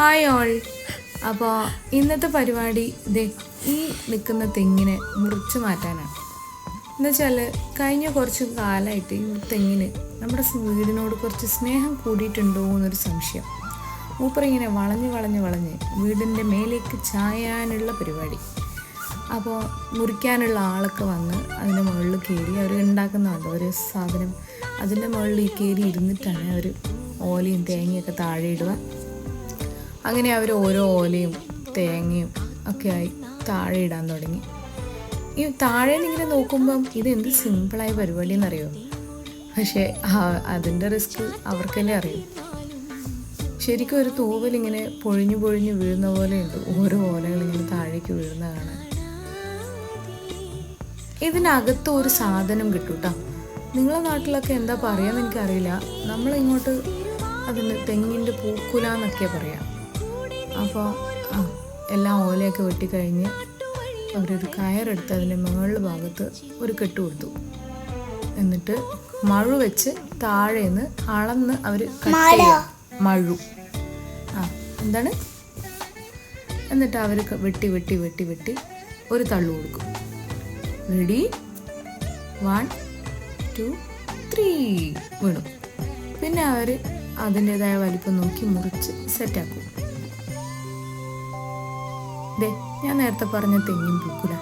Hi all അപ്പോൾ ഇന്നത്തെ പരിപാടി ദേ ഈ നിൽക്കുന്ന തെങ്ങിനെ മുറിച്ച് മാറ്റാനാണ്. എന്നുവെച്ചാൽ കഴിഞ്ഞ കുറച്ച് കാലമായിട്ട് ഈ തെങ്ങിന് നമ്മുടെ വീടിനോട് കുറച്ച് സ്നേഹം കൂടിയിട്ടുണ്ടോ എന്നൊരു സംശയം. മൂപ്പർ ഇങ്ങനെ വളഞ്ഞ് വളഞ്ഞ് വളഞ്ഞ് വീടിന്റെ മേലേക്ക് ചായാനുള്ള പരിപാടി. അപ്പോൾ മുറിക്കാനുള്ള ആളൊക്കെ വന്ന് അതിന്റെ മുകളിൽ കയറി അവർ ഉണ്ടാക്കുന്നതാണ് ഒരു സാധനം. അതിന്റെ മുകളിൽ കയറി ഇരുന്നിട്ടാണ് അവർ ഓലയും തേങ്ങയൊക്കെ താഴെ ഇടുക. അങ്ങനെ അവർ ഓരോ ഓലയും തേങ്ങയും ഒക്കെ ആയി താഴെ ഇടാൻ തുടങ്ങി. ഈ താഴെ നിന്നിങ്ങനെ നോക്കുമ്പം ഇത് എന്ത് സിമ്പിളായ പരിപാടി എന്നറിയോ പക്ഷേ അതിന്റെ റിസ്ക് അവർക്കല്ലേ അറിയൂ. ശരിക്കും ഒരു തൂവൽ ഇങ്ങനെ പൊഴിഞ്ഞു പൊഴിഞ്ഞു വീഴുന്ന പോലെ ഉണ്ട്. ഓരോ ഓലകൾ ഇങ്ങനെ താഴേക്ക് വീഴുന്ന കാണാൻ. ഇതിനകത്ത് ഒരു സാധനം കിട്ടും കേട്ടോ നിങ്ങളെ നാട്ടിലൊക്കെ എന്താ പറയാന്ന് എനിക്കറിയില്ല. നമ്മളിങ്ങോട്ട് അതിന് തെങ്ങിന്റെ പൂക്കുല എന്നൊക്കെ പറയാം. അപ്പോൾ ആ എല്ലാം ഓലയൊക്കെ വെട്ടിക്കഴിഞ്ഞ് അവരൊരു കയറെടുത്ത് അതിന്റെ മുകളിൽ ഭാഗത്ത് ഒരു കെട്ട് കൊടുത്തു. എന്നിട്ട് മഴു വെച്ച് താഴേന്ന് അളന്ന് അവർ മഴു. ആ എന്താണ്? എന്നിട്ട് അവർ വെട്ടി വെട്ടി വെട്ടി വെട്ടി ഒരു തള്ളു കൊടുക്കും. റെഡി വൺ ടു ത്രീ വീണു. പിന്നെ അവർ അതിന്റെതായ വലിപ്പം നോക്കി മുറിച്ച് സെറ്റാക്കും ദേ ഞാൻ നേരത്തെ പറഞ്ഞ തെങ്ങിൻ പൂക്കുല.